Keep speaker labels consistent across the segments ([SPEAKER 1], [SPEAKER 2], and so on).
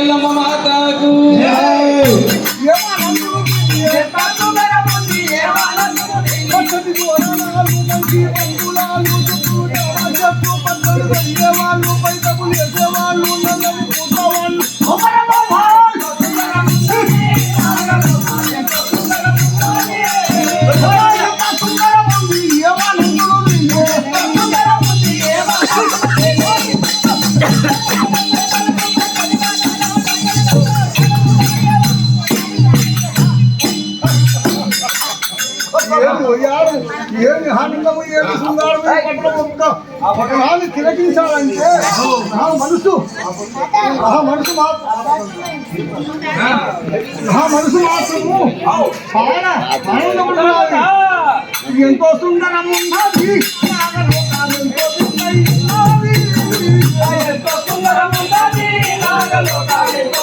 [SPEAKER 1] ఎల్లమ్మ మాతకు
[SPEAKER 2] ఏమి ఆనందము ఏమి శృంగారము పట్టణ ఆ పట్టణాన్ని తిలకించాలంటే ఆ మనసు. ఆ మనసు మా ఆ మనసు మాత్రము చాలా ఆనందం ఉండాలి. ఇది ఎంతో సుందరము ఉన్నది. నాగలోకాలు ఎంతో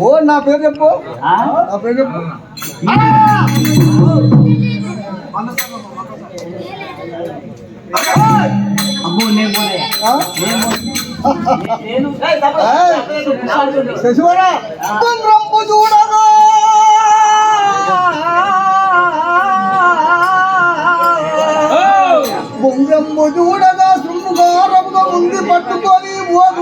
[SPEAKER 2] ఓ నా పేరు చెప్పు నా పేరు చెప్పు
[SPEAKER 3] అబ్బో నేను పోనయ్యా
[SPEAKER 2] ఆ? శశివరా బంద్రంబు చూడగా బొంగమ్ము చూడగా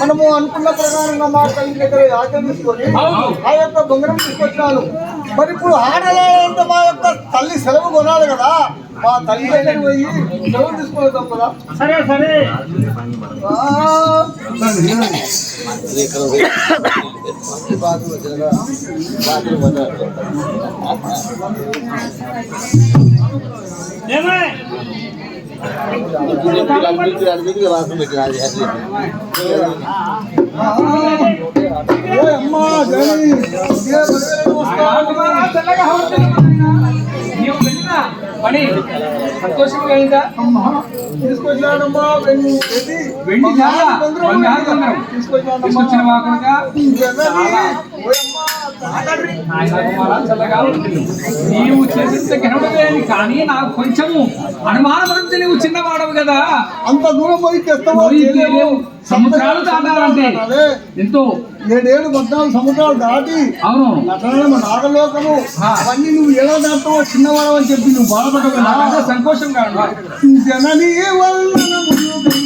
[SPEAKER 2] మనము అనుకున్న ప్రకారంగా మా తల్లి దగ్గర తీసుకొని ఆ యొక్క బొంగరం తీసుకొచ్చినాను. మరి ఇప్పుడు ఆడలేదంటే మా యొక్క తల్లి సెలవు కొనాలి కదా. మా తల్లి దగ్గర పోయి సెలవు తీసుకుని కదా
[SPEAKER 3] సరే సరే. ఏమే?
[SPEAKER 2] అమ్మా జై ఏ
[SPEAKER 1] నీవు వెళ్ళిన పని సంతోషంగా అయిందా
[SPEAKER 2] అమ్మా తీసుకొచ్చినాడమ్మా వెండి ఏది?
[SPEAKER 1] వెండి చాలా
[SPEAKER 2] బంగారు
[SPEAKER 1] బంగారు
[SPEAKER 2] బంగారు
[SPEAKER 1] బంగారం.
[SPEAKER 2] తీసుకొచ్చినాడమ్మా
[SPEAKER 1] తీసుకొచ్చిన వాకుడుగా నీవు చేసింది ఘనముడేని కానీ నాకు కొంచెము అనుమానం వచ్చి నీవు చిన్నవాడవు కదా.
[SPEAKER 2] అంత దూరం పోయి తెస్తావో.
[SPEAKER 1] సముద్రాలు దాటాలంటే. ఎంతో.
[SPEAKER 2] ఏడేడు పద్నాలుగు సముద్రాలు దాటి
[SPEAKER 1] అవును.
[SPEAKER 2] నటనము నాగలోకము. అవన్నీ నువ్వు ఎలా దాటావో చిన్నవాడు అని చెప్పి నువ్వు బాధపడవు
[SPEAKER 1] సంతోషంగా ఉంది.
[SPEAKER 2] జననీ వల్లనములు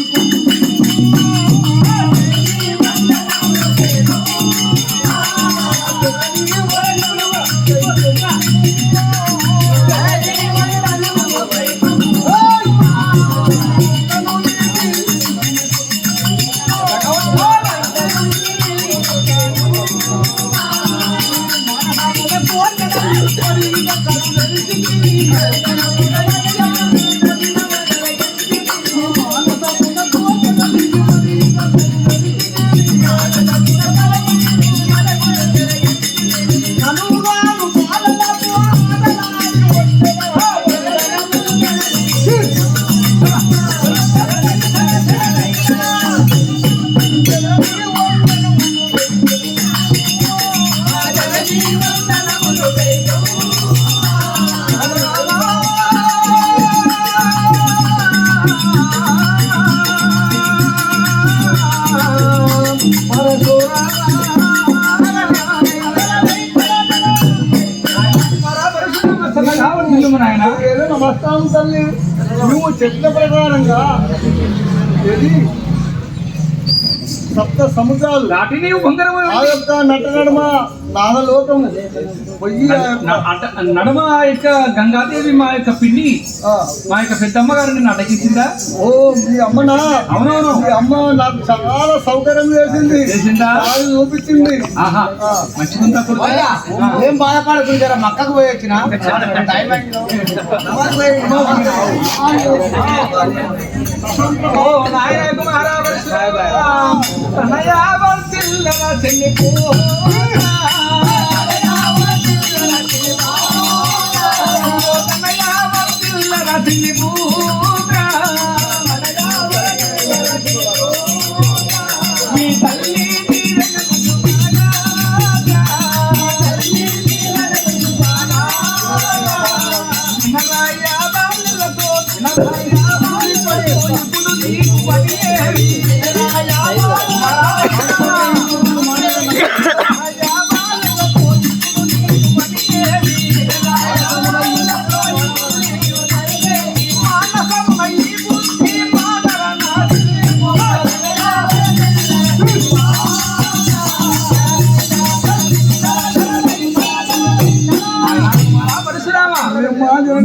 [SPEAKER 2] చెప్పిన ప్రకారంగా ఏది సప్త సముద్రాలు.
[SPEAKER 1] దాటి నీవు బంగారం
[SPEAKER 2] ఆ యొక్క నట నడమ నాగలోకము పొయ్యి
[SPEAKER 1] నడమ ఆ యొక్క గంగాదేవి మా యొక్క పిన్ని మా యొక్క పెద్దమ్మ గారు నిన్ను అటకించిందా
[SPEAKER 2] ఓ మీ అమ్మనా?
[SPEAKER 1] అవునవును.
[SPEAKER 2] మీ అమ్మ నాకు చాలా సౌకర్యం చేసింది.
[SPEAKER 1] చేసిందా?
[SPEAKER 2] చూపించింది.
[SPEAKER 1] ఆహా. మంచిగుందా.
[SPEAKER 3] ఏం బాధపడకుండా జర? మక్కకు పోయి వచ్చిన? టైం అయింది.
[SPEAKER 1] ఓ నాయన కుమార పరశురామ, తనయ చెల్లిపో.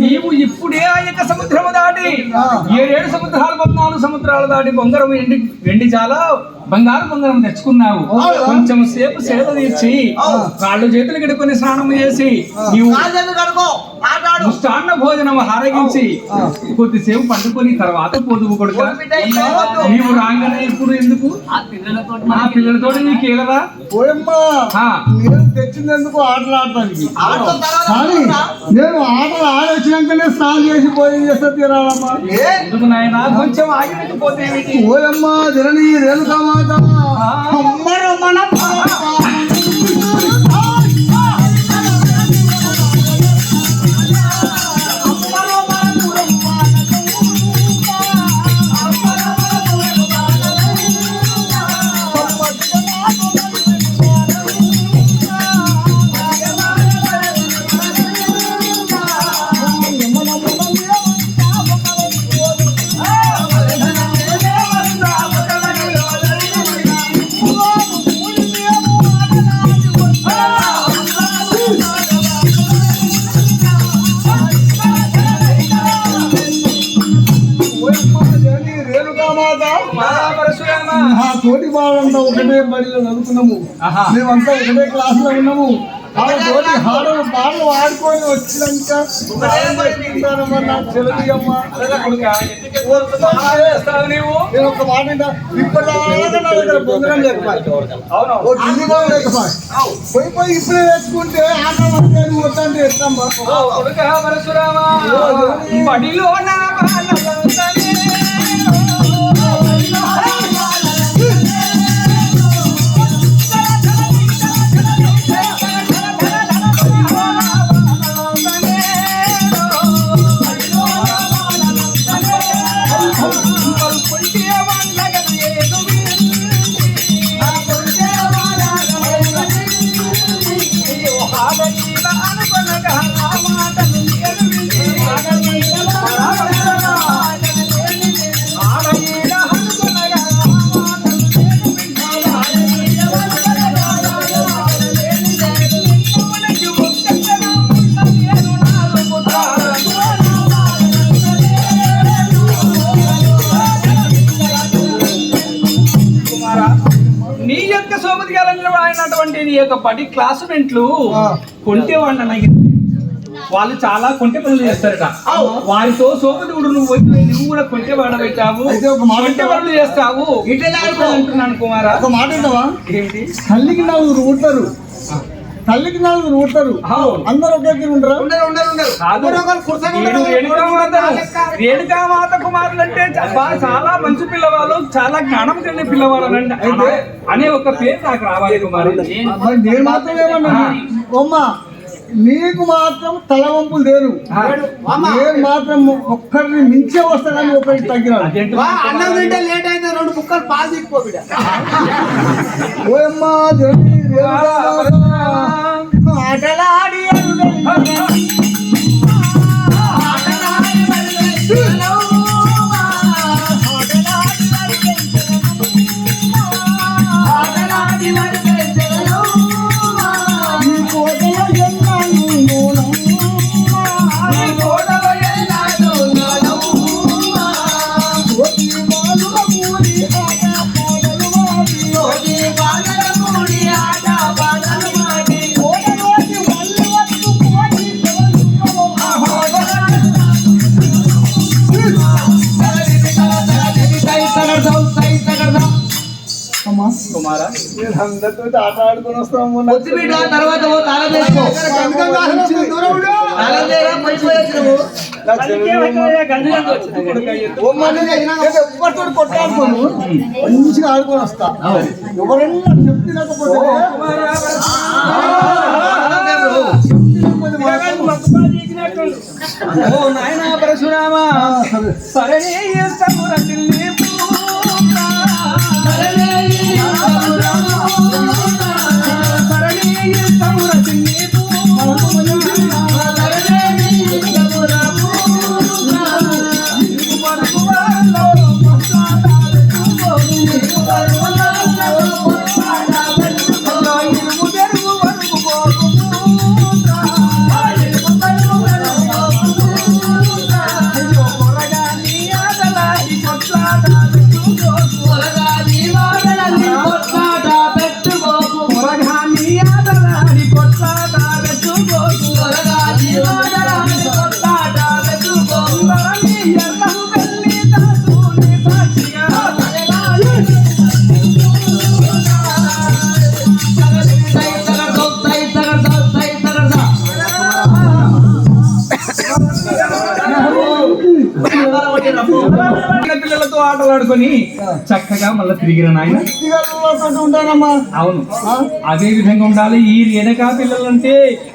[SPEAKER 1] నీవు ఇప్పుడే ఆ యొక్క సముద్రము దాటి
[SPEAKER 2] ఆ.
[SPEAKER 1] ఏడేడు సముద్రాలు పద్నాలుగు సముద్రాలు దాటి బొంగరం ఎండి వెండి చాలా బంగారు బొంగరం తెచ్చుకున్నావు? కొంచెం సేపు సేద తీర్చి కాళ్ళు చేతులు కడుకొని స్నానం చేసి నీవు
[SPEAKER 3] కాళ్ళను కడుకో మాట్లాడు.
[SPEAKER 1] ముష్టాన్న భోజనం హారగించి. కొద్దిసేపు పండుకొని తర్వాత పొదుపు కొడుక. నీవు రాగానే ఇప్పుడు ఎందుకు?
[SPEAKER 3] ఆ పిల్లలతో
[SPEAKER 1] ఆ పిల్లలతో నీకు ఏలరా
[SPEAKER 2] తెచ్చినందుకు ఆటలు ఆడటానికి? నేను ఆటలు ఆడొచ్చినాకనే స్నానం చేసి పోయి చేస్తే తినాలమ్మా
[SPEAKER 3] ఏ?
[SPEAKER 1] ఎందుకు నాయన? కొంచెం ఆగిపోతే
[SPEAKER 2] ఓయమ్మా జనని రేణుకా మాత ఆ తోటి వాళ్ళంతా ఒకటే బడిలో చదువుకున్నాము. మేమంతా ఒకటే క్లాస్లో ఉన్నాము. ఆ తోటి హాడలు పాటలు ఆడుకొని వచ్చినాక నేను ఒక మాట వింటా. ఇప్పటిదాకా నా దగ్గర బొందరం లేకపోయి
[SPEAKER 1] అవును
[SPEAKER 2] ఓ ఢిల్లీ కూడా లేకపోయి. పోయి పోయి ఇప్పుడే వేసుకుంటే ఆట నువ్వు వద్దంటే ఎత్తమ్మా
[SPEAKER 1] బడిలో నా యొక్క సోమతి అయినటువంటి నీ యొక్క బడి క్లాసుమెంట్లు
[SPEAKER 2] ఆ.
[SPEAKER 1] కొంటే వాడిన వాళ్ళు చాలా కొంటె పనులు చేస్తారట. వారితో సోమదేవుడు నువ్వు వచ్చి నువ్వు కూడా కొంటె
[SPEAKER 2] ఒక మాట
[SPEAKER 1] కొంటె పనులు చేస్తావు. అంటున్నాను కుమారా.
[SPEAKER 2] ఒక మాట
[SPEAKER 1] ఏంటి?
[SPEAKER 2] తల్లికి నలుగురు పుడతారు. తల్లికి నలుగురు పుడతారు
[SPEAKER 1] అవును.
[SPEAKER 2] అందరూ ఒకే తీరు ఉంటారా.
[SPEAKER 1] రేణుకామాతను రేణుకామాత కుమారులు అంటే చాలా చాలా మంచి పిల్లవాళ్ళు చాలా జ్ఞానం కలిగిన పిల్లవాళ్ళు అంటే అయితే అనే ఒక పేరు నాకు రావాలి కుమారి.
[SPEAKER 2] మరి నేను మాత్రం ఏమన్నా నీకు మాత్రం తల వంపులు లేరు నేను మాత్రం ఒక్కరిని మించే వస్తా కానీ ఒకరికి
[SPEAKER 3] వా, అన్నం తింటే లేట్ అయితే రెండు ముక్కలు పాలు
[SPEAKER 2] ఓయమ్మా அடலாடி అందరితో ఆట ఆడుకొని వస్తాము
[SPEAKER 3] వచ్చి బిడ్డ తర్వాత ఓ తాళం వేసుకో. తాళం చేయరా మంచిగా వచ్చినావు
[SPEAKER 2] ఎవరితో కొట్టాడుకోను మంచిగా ఆడుకొని వస్తా. ఎవరన్నా చెప్పినకపోతే
[SPEAKER 1] ఓ. నాయనా పరశురామ
[SPEAKER 2] సరే.
[SPEAKER 1] పిల్లలతో ఆటలాడుకొని చక్కగా మళ్ళీ తిరిగిన నాయన? అవును. అదే విధంగా ఉండాలి. ఈ రేణుకా పిల్లలంటే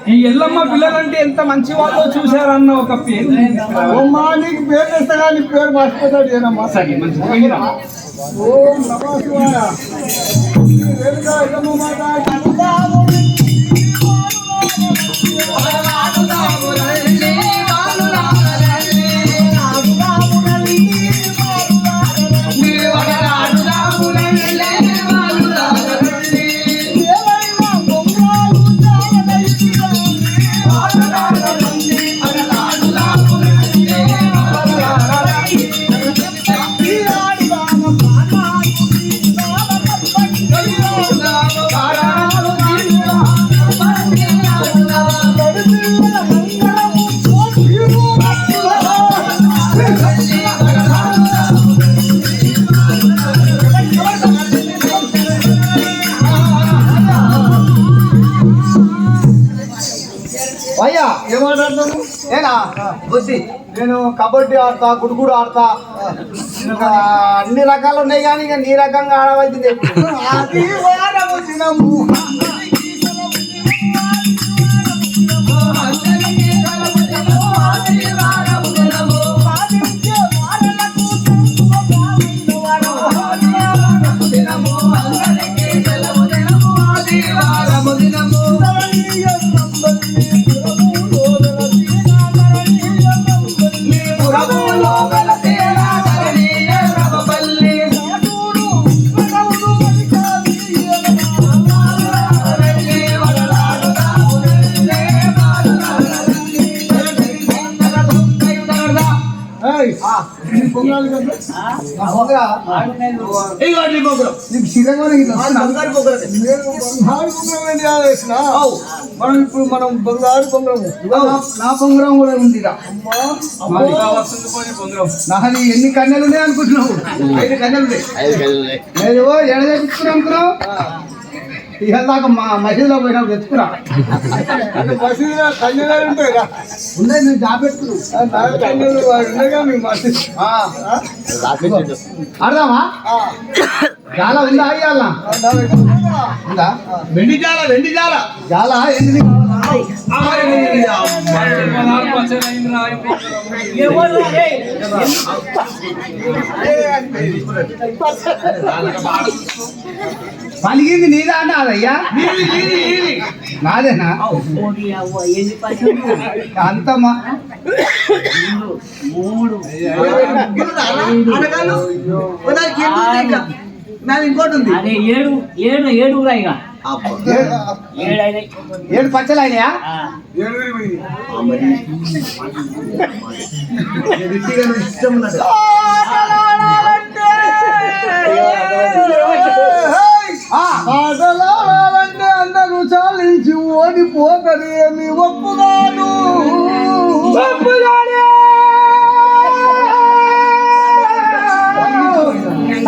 [SPEAKER 1] ఈ ఎల్లమ్మ పిల్లలంటే ఎంత మంచి వాళ్ళో చూశారన్న ఒక పేరు
[SPEAKER 2] నీకు పేరు తెస్తా కానీ పేరు మర్చిపోతాడు
[SPEAKER 1] సరే మంచి పోయిరా.
[SPEAKER 2] ఓం నమో శివాయ. రేణుకా ఎల్లమ్మ మాత
[SPEAKER 3] అయ్యా
[SPEAKER 2] ఏమాట్లాడతాము
[SPEAKER 3] బుద్ధి
[SPEAKER 2] నేను? కబడ్డీ ఆడతా గుడుగుడు ఆడతా.
[SPEAKER 3] అన్ని రకాలు ఉన్నాయి కానీ ఇంకా నీ రకంగా ఆడవలసింది.
[SPEAKER 2] మనం ఇప్పుడు మనం బంగారు బొంగరం
[SPEAKER 3] నా పొంగరం కూడా ఉంది
[SPEAKER 1] పొంగరం
[SPEAKER 3] నాది ఎన్ని కన్యలు ఉన్నాయి. అనుకుంటున్నావు ఐదు కన్యలు ఉన్నాయి. నేను ఎడ అనుకున్నావు? దాకా మా మసీదులో పోయినప్పుడు తెచ్చుకురా
[SPEAKER 2] మసీదులో కన్యలు ఉంటాయి కదా
[SPEAKER 3] ఉన్నాయి నేను జాబెట్టుకున్నావు
[SPEAKER 2] ఆ నాలుగు కన్యలు వాడు ఉండగా మీ మసీదు.
[SPEAKER 3] అర్థమా? చాలా ఉందా ఇవాళ? ఉందా?
[SPEAKER 2] వెండి జాల వెండి జాల.
[SPEAKER 3] చాలా ఎనిమిది పలిగింది నీదా అన్నదయ్యా నాదేనా అంత మా
[SPEAKER 2] ఇంకోటి ఉంది
[SPEAKER 4] అదే ఏడు ఏడు ఏడు ఇక ఏడు
[SPEAKER 3] పచ్చలు అయినాయా
[SPEAKER 4] ఆ.
[SPEAKER 3] ఆ,
[SPEAKER 2] ఆటలాడాలంటే అందరూ చాలించి ఓడిపోకనేమి ఒప్పుగాను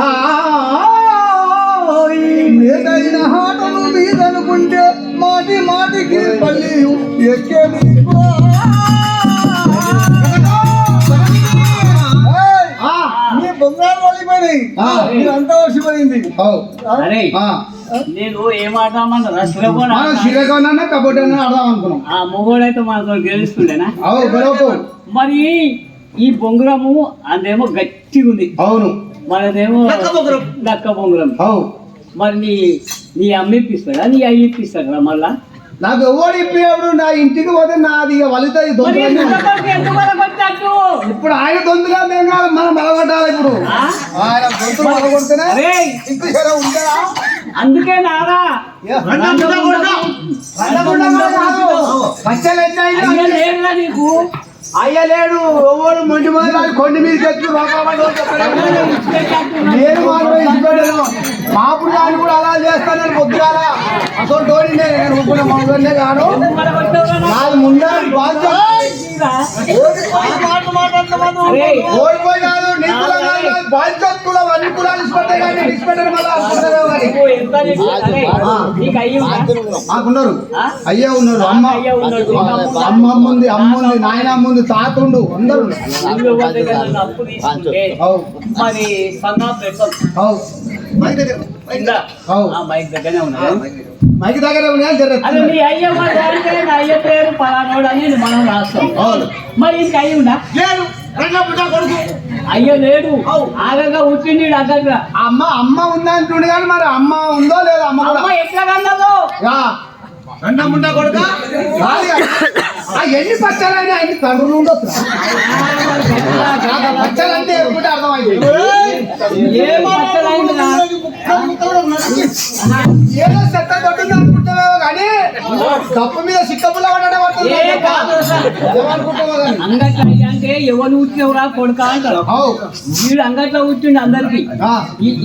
[SPEAKER 3] ఆ,
[SPEAKER 2] ఆటలు మీదనుకుంటే మాటి మాటికి పల్లి ఎక్కే మీకు మీ బొంగారు వలిపోయినాయి. మీరంతా వచ్చిపోయింది.
[SPEAKER 4] నేను ఏం
[SPEAKER 3] కబడ్డీ అన్నా ఆడదాం అనుకున్నాం.
[SPEAKER 4] ఆ మొగోడైతే మనతో గెలుస్తుండేనా? మరి ఈ బొంగురము అదేమో గట్టిగా ఉంది
[SPEAKER 3] అవును.
[SPEAKER 4] మనదేమో దక్క బొంగురం. మరి నీ నీ అమ్మ ఇప్పిస్తాడా? నీ అయ్యి ఇప్పిస్తాడా మళ్ళా?
[SPEAKER 3] నాకు ఎవడు ఇప్పినప్పుడు నా ఇంటికి పోతే నాది ఇక
[SPEAKER 4] వచ్చినట్టు?
[SPEAKER 3] ఇప్పుడు ఆయన దొంతుగా మేము కాదు మనం మలగొట్టాలి ఇప్పుడు.
[SPEAKER 4] ఆ?
[SPEAKER 3] ఆయన గొంతు మలగొడితేనే
[SPEAKER 4] అరే
[SPEAKER 3] ఇంటి ఉంటుందా?
[SPEAKER 4] అందుకే నారా. నీకు.
[SPEAKER 3] అయ్యలేడు ఎవరు మొండి మీద కొండ మీద చెట్లు నేను మాత్రం మాపుడు దాన్ని కూడా అలా చేస్తాను నేను పొద్దుగాల అసలు తోడి నేను ఊపుకునే మామూలునే కాను. నాది ముందే ఓడిపోయి కాదు కాదు, బాధ్యత కులం అన్ని కులాలు కానీ మళ్ళీ? మాకున్నారు? అయ్యే ఉన్నారు అమ్మ.
[SPEAKER 4] అయ్యా ఉన్నాడు.
[SPEAKER 3] అమ్మ ఉంది అమ్మ ఉంది నాయన ఉంది తాతుండు అందరు
[SPEAKER 4] మరి మైక్ దగ్గరనే ఉన్నాడు
[SPEAKER 3] మైకి దగ్గర.
[SPEAKER 4] మీ అయ్య నా అయ్య పేరు పలానోడు అని మనం రాస్తాం. మరి ఇంక అయ్యి ఉందా?
[SPEAKER 2] లేడు. రెండో పుట్ట కొడుకు.
[SPEAKER 4] అయ్య లేడు. ఆగగా ఉట్టిండి అగ్గర
[SPEAKER 3] అమ్మ అమ్మ ఉందా అంటుండే కానీ మరి అమ్మ ఉందో లేదో అమ్మ
[SPEAKER 4] ఎట్లా కన్నదో?
[SPEAKER 3] యా.
[SPEAKER 2] రెండో పుట్ట కొడుక.
[SPEAKER 3] ఆ ఎన్ని పచ్చాలైనా ఎన్ని తండ్రులు ఉండొచ్చు పచ్చాలు అంటే ఎప్పుడు అర్థమైంది ఏదో చెత్త అనుకుంటున్నావు కానీ తప్పు మీద కానీ
[SPEAKER 4] అంగట్లో అంటే ఎవరు ఉట్టినవురా కొడుక అంటారు. వీడు అంగట్లో ఉట్టిండు అందరికి.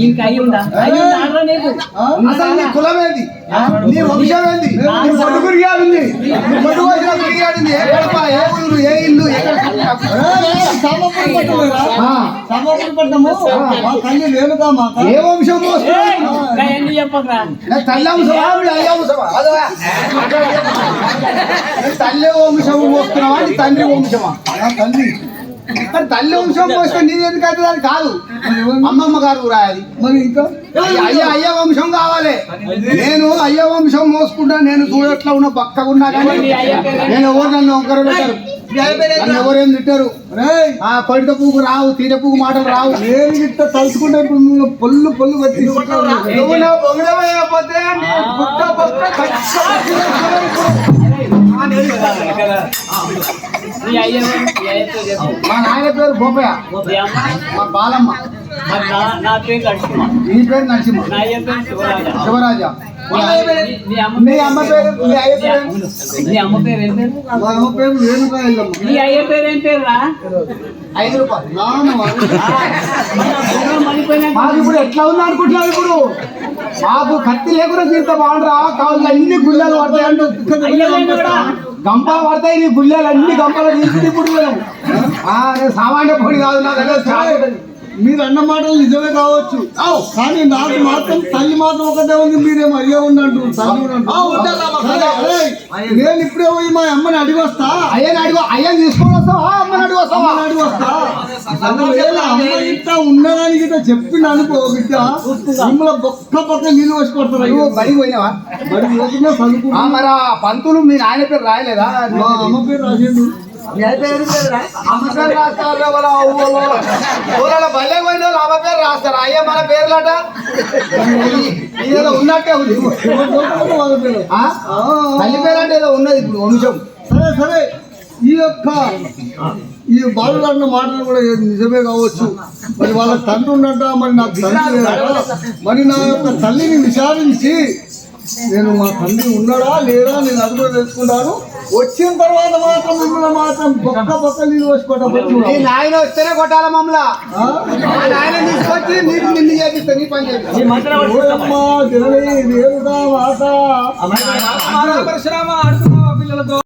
[SPEAKER 4] ఇంక అయ్యి ఉందా? అయ్యి ఉందా? నీకు
[SPEAKER 3] అసలు నీ కులం ఏంది నీ వంశం ఏంది నీ పొట్టు గురిగాడుంది గురిగాడుంది ఏ కడప ఏ ఊరు ఏ ఇల్లు ఎక్కడ
[SPEAKER 2] తల్లి
[SPEAKER 3] ఏ తల్లి వంశమా? అయ్య వంశమా? తల్లి వంశం మోస్తున్నావా? నీ తండ్రి వంశమా?
[SPEAKER 2] తల్లి.
[SPEAKER 3] మరి తల్లి వంశం మోస్తే నీది ఎందుకు అవుతుంది అది కాదు. అమ్మమ్మ గారు రాయాలి.
[SPEAKER 2] మరి ఇంకా?
[SPEAKER 3] అయ్య అయ్య వంశం కావాలి. నేను అయ్య వంశం మోసుకుంటా నేను చూడట్లా ఉన్న పక్కగా ఉన్నా కానీ నేను ఎవరు నన్ను ఒకరు పెట్టారు. ఎవరేం తిట్టారు.
[SPEAKER 2] రేయ్.
[SPEAKER 3] ఆ కొడిత పువ్వు రావు తీట పువ్వు మాటలు రావు.
[SPEAKER 2] నేను గిట్ట తలుచుకుంటే ఇప్పుడు నువ్వు పొల్లు పొల్లు వచ్చి
[SPEAKER 3] మా నాయన పేరు బొబ్బయ్య
[SPEAKER 4] మీ అమ్మ
[SPEAKER 3] మా బాలమ్మ
[SPEAKER 4] నా పేరు లక్ష్మ
[SPEAKER 3] నీ పేరు నరసింహ
[SPEAKER 4] శివరాజ.
[SPEAKER 3] శివరాజా
[SPEAKER 4] నీ- నీ అమ్మ
[SPEAKER 3] నీ అమ్మ పేరు నీ అయ్య
[SPEAKER 4] నీ
[SPEAKER 3] పేరు
[SPEAKER 4] అమ్మ- నీ అమ్మ పేరు ఏం పేరు?
[SPEAKER 2] మా అమ్మ పేరు రేణుకా ఎల్లమ్మ
[SPEAKER 4] నీ అయ్య పేరు ఏం పేరు రా
[SPEAKER 3] ఐదు రూపాయలు.
[SPEAKER 2] నాన్న
[SPEAKER 4] మరిపోయినా
[SPEAKER 3] మాది ఇప్పుడు ఎట్లా ఉంది అనుకుంటున్నావు ఇప్పుడు? మాకు కత్తి లేకుండా తీరుతా బాగుండరా. కాళ్ళు అన్ని గుళ్ళలు పడతాయి అంటూ గంపలు పడతాయి నీ గుళ్ళలు అన్ని గంపలు తీసుకుంటే ఇప్పుడు సామాన్య పొడి కాదు నా దగ్గర.
[SPEAKER 2] మీరు అన్న మాటలు నిజమే కావచ్చు. కానీ నాకు మాత్రం తల్లి మాత్రం ఒకటే ఉంది మీరేమో అయ్యే. ఉండంటు నేను ఇప్పుడే పోయి మా అమ్మని అడిగి వస్తా.
[SPEAKER 3] అయ్యని అడిగో అయ్యని తీసుకొని వస్తావా? అమ్మని అడిగి వస్తావా?
[SPEAKER 2] అడిగి వస్తా. ఉన్నదానికి ఇట్లా చెప్పింది అనుకో బిడ్డ. మిమ్మల్ని బొక్క పక్క నీళ్ళు వచ్చి కొడతారు.
[SPEAKER 3] బడికి పోయినావా?
[SPEAKER 2] మరి పోతున్నా చదువుకు
[SPEAKER 3] ఆ, మరి ఆ పంతులు మీ నాయన పేరు రాయలేదా?
[SPEAKER 2] మా అమ్మ పేరు రాసిండు.
[SPEAKER 3] అమ్మ పేరు రాస్తారు ఊళ్ళో. ఊళ్ళో పోయిన వాళ్ళు అమ్మ పేరు రాస్తారు? అయ్యా మన పేర్లట. ఏదో ఉన్నట్టే ఉంది.
[SPEAKER 2] పేరు.
[SPEAKER 3] తల్లి పేరు అంటే ఏదో ఉన్నది ఇప్పుడు వంశం
[SPEAKER 2] సరే సరే. ఈ యొక్క ఈ బాలు అన్న మాటలు కూడా నిజమే కావచ్చు. మరి వాళ్ళ తండ్రి ఉన్నట్ట మరి నాకు తండ్రి మరి నా యొక్క తల్లిని విచారించి నేను మా తండ్రి ఉన్నాడా లేడా నేను అదుపు తెలుసుకుంటాను. వచ్చిన తర్వాత మాత్రం మిమ్మల్ని మాత్రం బొక్క బొక్క నీళ్ళు వేసుకోవటం
[SPEAKER 3] నీ నాయన వస్తేనే కొట్టాల మమ్మల్ని? ఆ? నాయన తీసుకొచ్చి నీకు నిన్ను చేపిస్తా నీ పని
[SPEAKER 2] మాత.
[SPEAKER 1] పరశురామ ఆడుతూ